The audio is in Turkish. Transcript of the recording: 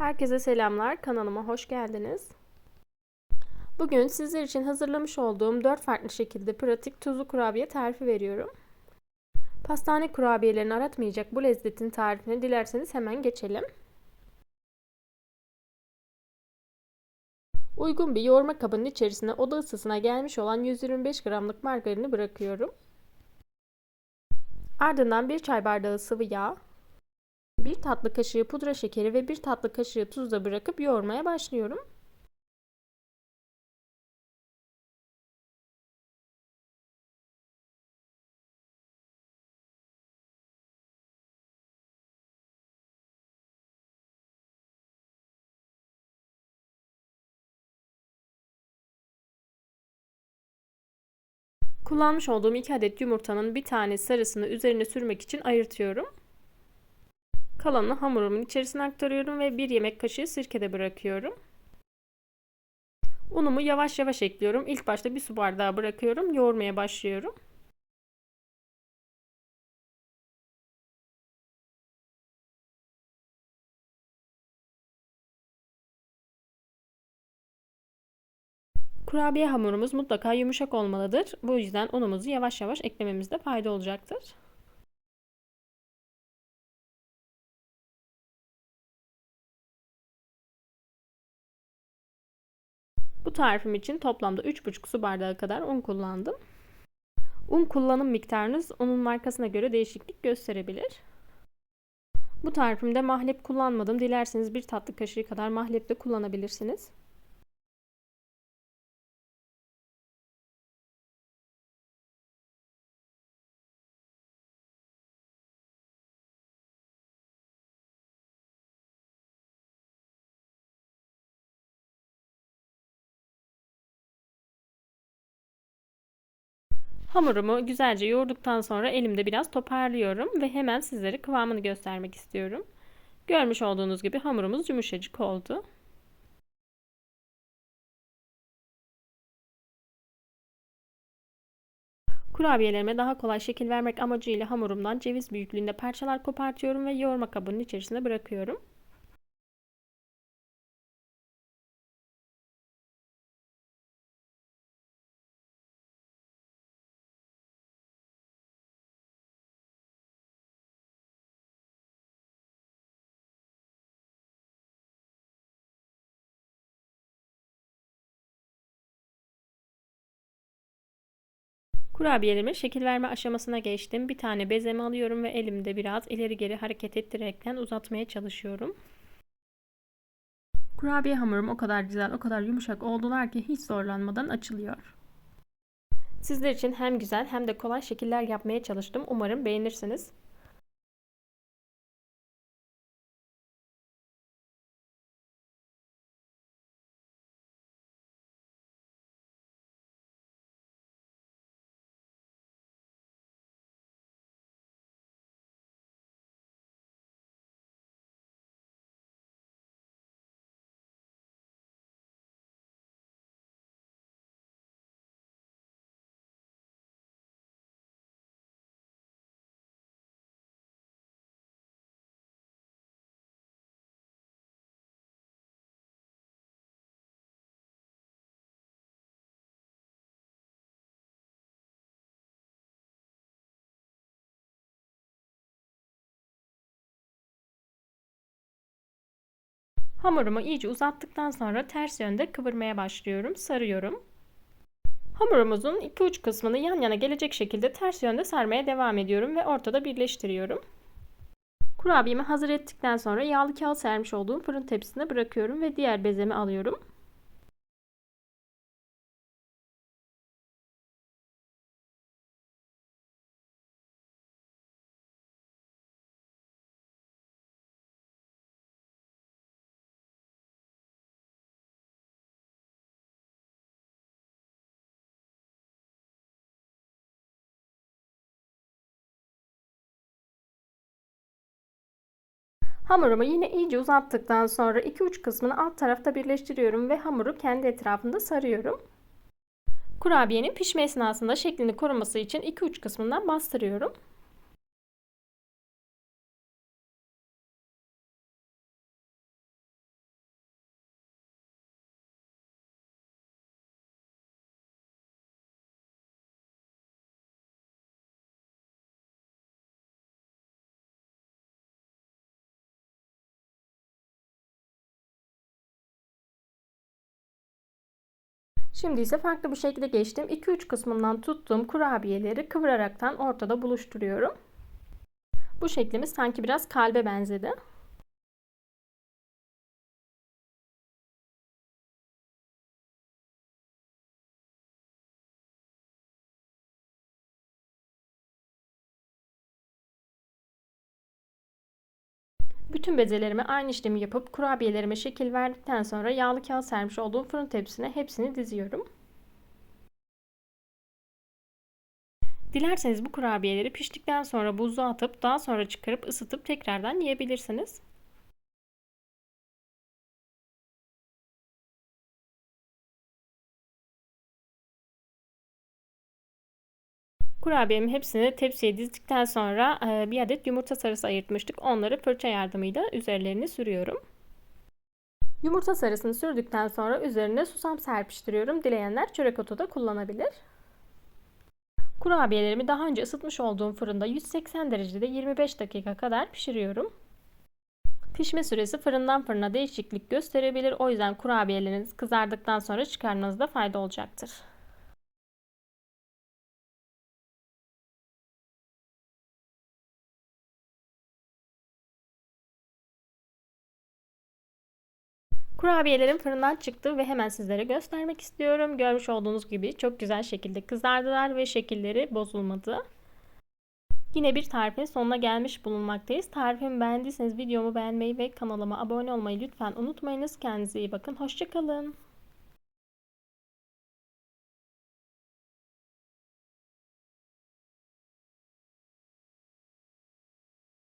Herkese selamlar. Kanalıma hoş geldiniz. Bugün sizler için hazırlamış olduğum 4 farklı şekilde pratik tuzlu kurabiye tarifi veriyorum. Pastane kurabiyelerini aratmayacak bu lezzetin tarifini dilerseniz hemen geçelim. Uygun bir yoğurma kabının içerisine oda ısısına gelmiş olan 125 gramlık margarini bırakıyorum. Ardından 1 çay bardağı sıvı yağ, 1 tatlı kaşığı pudra şekeri ve 1 tatlı kaşığı tuz da bırakıp yoğurmaya başlıyorum. Kullanmış olduğum 2 adet yumurtanın bir tane sarısını üzerine sürmek için ayırtıyorum. Kalanını hamurumun içerisine aktarıyorum ve 1 yemek kaşığı sirkede bırakıyorum. Unumu yavaş yavaş ekliyorum. İlk başta bir su bardağı bırakıyorum. Yoğurmaya başlıyorum. Kurabiye hamurumuz mutlaka yumuşak olmalıdır. Bu yüzden unumuzu yavaş yavaş eklememizde fayda olacaktır. Bu tarifim için toplamda 3,5 su bardağı kadar un kullandım. Un kullanım miktarınız unun markasına göre değişiklik gösterebilir. Bu tarifimde mahlep kullanmadım. Dilerseniz bir tatlı kaşığı kadar mahlep de kullanabilirsiniz. Hamurumu güzelce yoğurduktan sonra elimde biraz toparlıyorum ve hemen sizlere kıvamını göstermek istiyorum. Görmüş olduğunuz gibi hamurumuz yumuşacık oldu. Kurabiyelerime daha kolay şekil vermek amacıyla hamurumdan ceviz büyüklüğünde parçalar kopartıyorum ve yoğurma kabının içerisine bırakıyorum. Kurabiyelerime şekil verme aşamasına geçtim. Bir tane bezemi alıyorum ve elimde biraz ileri geri hareket ettirerekten uzatmaya çalışıyorum. Kurabiye hamurum o kadar güzel, o kadar yumuşak oldular ki hiç zorlanmadan açılıyor. Sizler için hem güzel hem de kolay şekiller yapmaya çalıştım. Umarım beğenirsiniz. Hamurumu iyice uzattıktan sonra ters yönde kıvırmaya başlıyorum. Sarıyorum. Hamurumuzun iki uç kısmını yan yana gelecek şekilde ters yönde sarmaya devam ediyorum ve ortada birleştiriyorum. Kurabiyemi hazır ettikten sonra yağlı kağıt sermiş olduğum fırın tepsisine bırakıyorum ve diğer bezemi alıyorum. Hamurumu yine iyice uzattıktan sonra iki uç kısmını alt tarafta birleştiriyorum ve hamuru kendi etrafında sarıyorum. Kurabiyenin pişme esnasında şeklini koruması için iki uç kısmından bastırıyorum. Şimdi ise farklı bir şekilde geçtim. 2-3 kısmından tuttuğum kurabiyeleri kıvıraraktan ortada buluşturuyorum. Bu şeklimiz sanki biraz kalbe benzedi. Bütün bezelerime aynı işlemi yapıp kurabiyelerime şekil verdikten sonra yağlı kağıt sermiş olduğum fırın tepsisine hepsini diziyorum. Dilerseniz bu kurabiyeleri piştikten sonra buzluğa atıp daha sonra çıkarıp ısıtıp tekrardan yiyebilirsiniz. Kurabiyemin hepsini tepsiye dizdikten sonra e, bir adet yumurta sarısı ayırtmıştık. Onları fırça yardımıyla üzerlerini sürüyorum. Yumurta sarısını sürdükten sonra üzerine susam serpiştiriyorum. Dileyenler çörek otu da kullanabilir. Kurabiyelerimi daha önce ısıtmış olduğum fırında 180 derecede 25 dakika kadar pişiriyorum. Pişme süresi fırından fırına değişiklik gösterebilir. O yüzden kurabiyeleriniz kızardıktan sonra çıkarmanızda fayda olacaktır. Kurabiyelerim fırından çıktı ve hemen sizlere göstermek istiyorum. Görmüş olduğunuz gibi çok güzel şekilde kızardılar ve şekilleri bozulmadı. Yine bir tarifin sonuna gelmiş bulunmaktayız. Tarifimi beğendiyseniz videomu beğenmeyi ve kanalıma abone olmayı lütfen unutmayınız. Kendinize iyi bakın. Hoşçakalın.